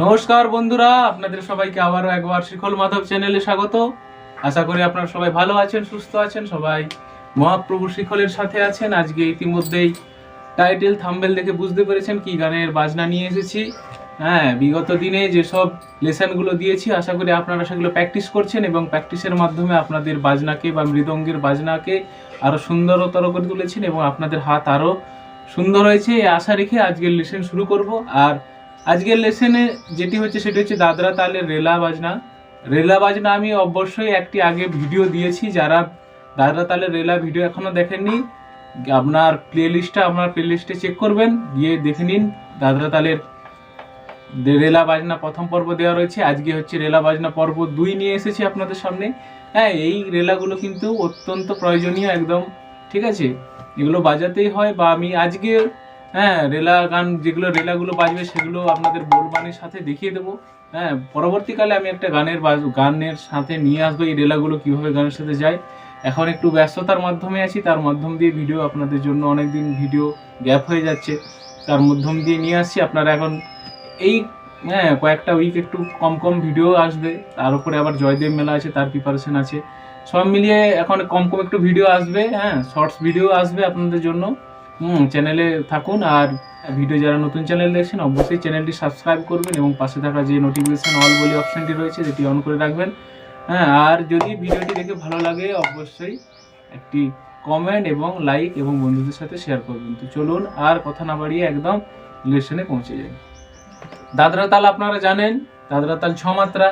নমস্কার বন্ধুরা, আপনাদের সবাইকে আবারও একবার শিখল মাধব চ্যানেলে স্বাগত। আশা করি আপনারা সবাই ভালো আছেন, সুস্থ আছেন, সবাই মহাপ্রভু শিখলের সাথে আছেন। আজকে ইতিমধ্যেই টাইটেল থাম্বেল দেখে বুঝতে পেরেছেন কি গানের বাজনা নিয়ে এসেছি। হ্যাঁ বিগত দিনে যেসব লেসনগুলো দিয়েছি, আশা করি আপনারা সেগুলো প্র্যাকটিস করছেন এবং প্র্যাকটিসের মাধ্যমে আপনাদের বাজনাকে বা মৃদঙ্গের বাজনাকে আরও সুন্দরতর করে তুলেছেন এবং আপনাদের হাত আরও সুন্দর হয়েছে। এই আশা রেখে আজকের লেসন শুরু করব। আর আজকের লেসনে যেটি হচ্ছে সেটি হচ্ছে দাদরা তালের রেলা বাজনা। রেলা বাজনা আমি অবশ্যই একটি আগে ভিডিও দিয়েছি, যারা দাদরা তালের রেলা ভিডিও এখনও দেখেননি, আপনার প্লে লিস্টটা আপনার প্লে লিস্টে চেক করবেন, গিয়ে দেখে নিন, দাদরা তালের রেলা বাজনা প্রথম পর্ব দেওয়া রয়েছে, আজকে হচ্ছে রেলা বাজনা পর্ব দুই নিয়ে এসেছি আপনাদের সামনে। হ্যাঁ এই রেলাগুলো কিন্তু অত্যন্ত প্রয়োজনীয় একদম, ঠিক আছে? এগুলো বাজাতেই হয় বা আমি আজকে হ্যাঁ রেলা, গান যেগুলো, রেলাগুলো বাজবে সেগুলো আপনাদের বোলবানির সাথে দেখিয়ে দেবো। হ্যাঁ পরবর্তীকালে আমি একটা গানের গানের সাথে নিয়ে আসব এই রেলাগুলো, কীভাবে গানের সাথে যায়। এখন একটু ব্যস্ততার মাধ্যমে আছি, তার মাধ্যম দিয়ে ভিডিও আপনাদের জন্য অনেক দিন ভিডিও গ্যাপ হয়ে যাচ্ছে। তার মাধ্যম দিয়ে নিয়ে আসছি, আপনারা এখন এই হ্যাঁ কয়েকটা উইক একটু কম কম ভিডিও আসবে। তার উপরে আবার জয়দেব মেলা আছে, তার প্রিপারেশন আছে। সব মিলিয়ে এখন কম কম একটু ভিডিও আসবে হ্যাঁ শর্টস ভিডিও আসবে আপনাদের জন্য। হুম চ্যানেলে থাকুন আর ভিডিও যারা নতুন চ্যানেল দেখছেন, অবশ্যই চ্যানেলটি সাবস্ক্রাইব করবেন এবং পাশে থাকা যে নোটিফিকেশান অল বলে অপশনটি রয়েছে, সেটি অন করে রাখবেন। হ্যাঁ আর যদি ভিডিওটি দেখে ভালো লাগে, অবশ্যই একটি কমেন্ট এবং লাইক এবং বন্ধুদের সাথে শেয়ার করবেন। তো চলুন, আর কথা না বাড়িয়ে একদম লেসনে পৌঁছে যাই। দাদরা তাল আপনারা জানেন, দাদরা তাল ছ মাত্রা।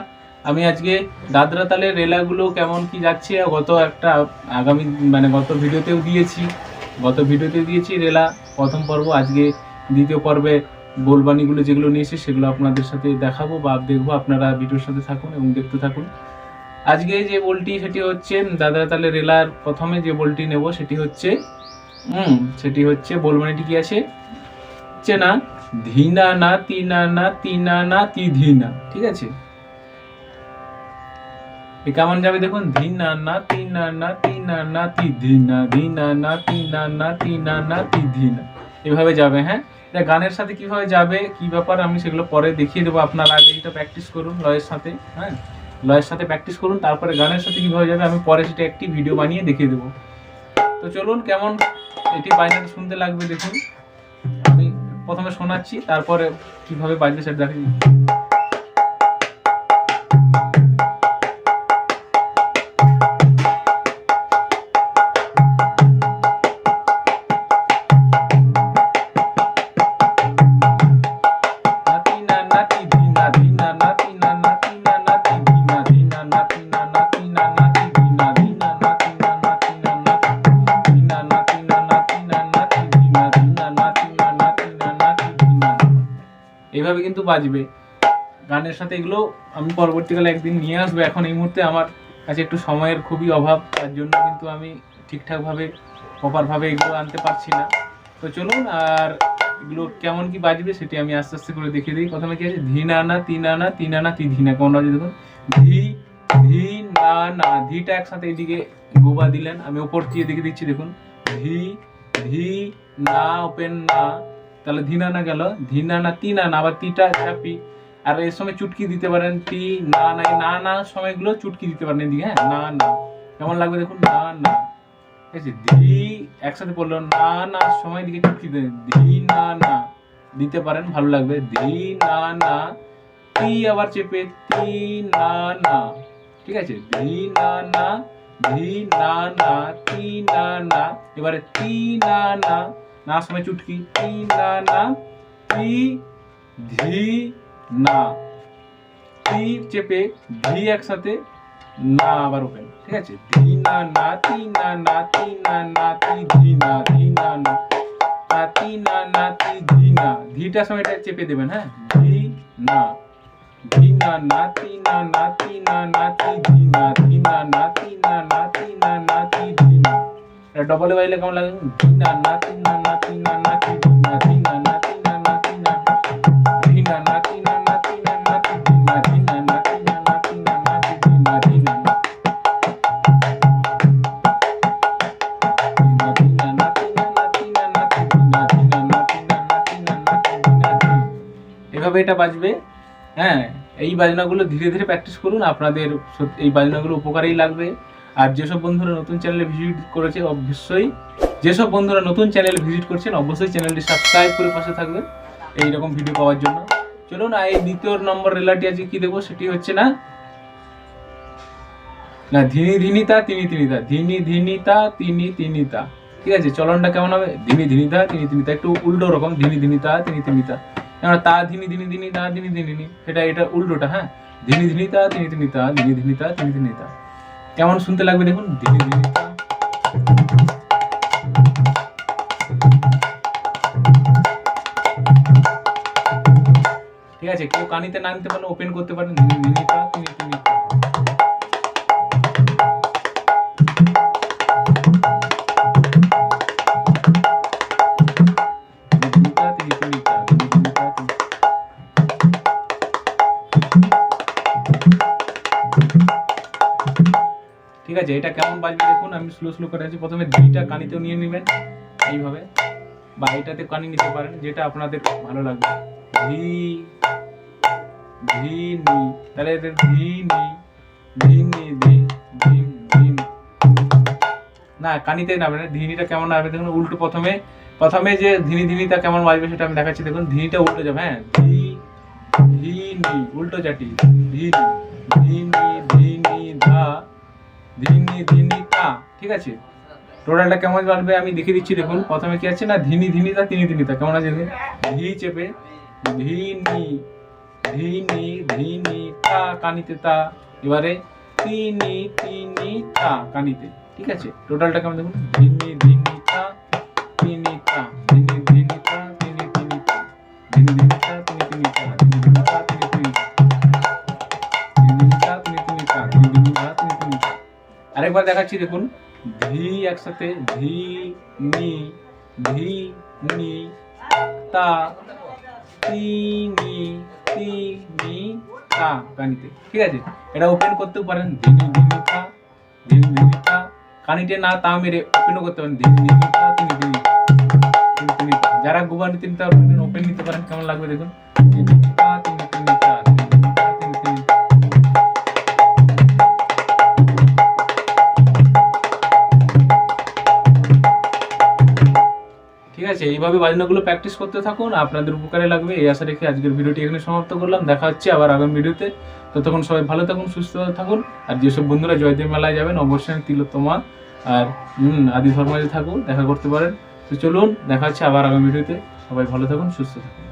আমি আজকে দাদরা তালের রেলাগুলো কেমন কি যাচ্ছে, গত একটা আগামী মানে গত ভিডিওতেও দিয়েছি। গত ভিডিওতে দিয়েছি, রেলা প্রথম পর্ব, আজকে দ্বিতীয় পর্বে বোলবানিগুলো যেগুলো নিয়েছি সেগুলো আপনাদের সাথে দেখাবো বা দেখব, আপনারা ভিডিওর সাথে থাকুন এবং দেখতে থাকুন। আজকে যে বলটি, সেটি হচ্ছে দাদরা তাহলে রেলার প্রথমে যে বলটি নেব, সেটি হচ্ছে, হুম, সেটি হচ্ছে বোলবানিটি কি আছে? হচ্ছে না ধিনা না, তিনা না তিনা না তি ধিনা ঠিক আছে? কেমন যাবে দেখুন? ধিনা না তিনা না তিনা না তি, ধিনা ধিনা না তিনা না তিনা না তি, ধিনা। এভাবে যাবে হ্যাঁ? এটা গানের সাথে কীভাবে যাবে, কি ব্যাপার, আমি সেগুলো পরে দেখিয়ে দেবো আপনারা আগে। এটা প্র্যাকটিস করুন লয়ের সাথে হ্যাঁ? লয়ের সাথে প্র্যাকটিস করুন, তারপরে গানের সাথে কীভাবে যাবে, আমি পরে সেটা একটি ভিডিও বানিয়ে দেখিয়ে দেবো। তো চলুন, কেমন, এটি বাজনাটা শুনতে লাগবে দেখুন। আমি প্রথমে শোনাচ্ছি, তারপরে কীভাবে বাজবে সেটা দেখি বাজবে। গানের সাথে এগুলো আমি পরবর্তীকালে একদিন নিয়ে আসব। এখন এই মুহূর্তে আমার কাছে একটু সময়ের খুবই অভাব। তার জন্য কিন্তু আমি ঠিকঠাকভাবে প্রপারভাবে এগুলো আনতে পারছি না। তো চলুন, আর এগুলো কেমন কি বাজবে সেটি আমি আস্তে আস্তে করে দেখিয়ে দিই। প্রথমে কি আছে? ধি না না তিন আনা তিন আনা তি ধি না। কেমন বাজে দেখুন? ধি ধি না না, ধিটা একসাথে এদিকে গোবা দিলেন। আমি ওপর দিয়ে দেখে দিচ্ছি দেখুন। ধি ধি না, ওপেন না। তাহলে ধি না না গেল। ধি না না তিন আনা আবার তিটা চাপি আর এর সময় চুটকি দিতে পারেন। তি না না না না সময়গুলো চুটকি দিতে পারেন এদিকে হ্যাঁ না না। কেমন লাগবে দেখুন, না না। ঠিক আছে ধি একসাথে পড়ল, না না, সময় দিকে চুটকি দেন ধি না না। দিতে পারেন, ভালো লাগবে। ধি না না। তি আবার চেপে তি না না। ঠিক আছে? ধি না না। ধি না না। তি না না। এবারে তি না না। না সময় চুটকি তি না না তি ধি না তি চেপে ধি একসাথে না আবার ওপেন ঠিক আছে ধি না না তি না না তি না না তি ধি না ধি না না না তি না না তি ধি না ধিটা সময়টা চেপে দেবেন হ্যাঁ ধি না ধি না না তি না না তি না না তি ধি না ধি না না তি না না তি না না এটা ডবলে বাইলে কেমন লাগে এভাবে এটা বাজবে হ্যাঁ এই বাজনাগুলো ধীরে ধীরে প্র্যাকটিস করুন আপনাদের এই বাজনাগুলো উপকারেই লাগবে আর যেসব বন্ধুরা নতুন চ্যানেলে ভিজিট করেছে, অবশ্যই যেসব বন্ধুরা নতুন চ্যানেল ভিজিট করছেন, অবশ্যই চ্যানেলটি সাবস্ক্রাইব করে পাশে থাকবে এই রকম ভিডিও পাওয়ার জন্য। চলুন, আর এই দ্বিতীয় নম্বর রেলাটি আজকে কি দেবো সেটি হচ্ছে না? না, ধিনি ধিনিতা, তিনি তিনিতা। ধিনি ধিনিতা, তিনি তিনিতা। ঠিক আছে, চলনটা কেমন হবে? ধিনি ধিনিতা, তিনি তিনিতা। একটু উল্টো রকম, ধিনি ধিনিতা, তিনি তিনিতা। কেন তা, ধিনি ধিনি ধিনি তা ধিনি ধিনি সেটা, এটা উল্টোটা হ্যাঁ? ধিনি ধিনিতা, তিনি তিনিতা, ধিনি ধিনিতা, তিনি তিনিতা। কেমন শুনতে লাগবে দেখুন? ঠিক আছে, কেউ কানিতে না নিতে পারলে ওপেন করতে পারেন। তুমি ধিনিতা ঠিক আছে, এটা কেমন বাজবে দেখুন, আমি স্লো স্লো করে আছি। প্রথমে দুইটা কানিতেও নিয়ে নেবেন, এইভাবে। বা এটাতে কানি নিতে পারেন, যেটা আপনাদের ভালো লাগবে। ধি ধি নি। তাহলে এটা ধি নি ধি নি ধি ধি ধি নি। কানিতে না মানে ধিনিটা কেমন আসবে দেখুন, উল্টো প্রথমে। প্রথমে যে ধিনি, ধিনিটা কেমন বাজবে সেটা আমি দেখাচ্ছি, দেখুন, ধিনিটা উল্টো যাবে হ্যাঁ। ধি ধি নি, উল্টো চাটি ধি নি ধি নি ধি নি, ধা। ধিনি ধিনি তা ঠিক আছে? টোটালটা কেমন বাড়বে আমি দেখিয়ে দিচ্ছি, দেখুন। প্রথমে কি আছে না? ধিনি ধিনি তা, তিনি ধিনি তা, কেমন আছে ধি চেপে, ধিনি ধিনি ধিনি তা, কানিতে তা, এবারে তিনি তিনি তা, কানিতে, ঠিক আছে? টোটালটা কেমন দেখুন? ধিনি ধিনি আরেকবার দেখাচ্ছি, দেখুন। ধি একসাথে ধি নি ধি নি, তা, তি, নি তি, নি, তা, কানিতে। ঠিক আছে? এটা ওপেন করতেও পারেন। ধিনি ধিনি তা ধিনি ধিনি তা, কানিতে না, তা মেরে ওপেনও করতে পারেন। ধিনি ধিনি তা তিনি তিনি যারা গুবানি তিনি তা ওপেন নিতে পারেন। কেমন লাগবে দেখুন? ধিনি ধিনি তা তিনি আছে, এইভাবে বাজনাগুলো প্র্যাকটিস করতে থাকুন, আপনাদের উপকারে লাগবে। এই আশা রেখে আজকের ভিডিওটি এখানে সমাপ্ত করলাম। দেখা হচ্ছে আবার আগামী ভিডিওতে। ততক্ষণ সবাই ভালো থাকুন, সুস্থ থাকুন। আর যেসব বন্ধুরা জয়দেব মেলায় যাবেন, অবশ্যই তিলোত্তমা আর আদি ধর্মায় থাকুন দেখা করতে পারেন। তো চলুন, দেখা হচ্ছে আবার আগামী ভিডিওতে। সবাই ভালো থাকুন, সুস্থ থাকুন।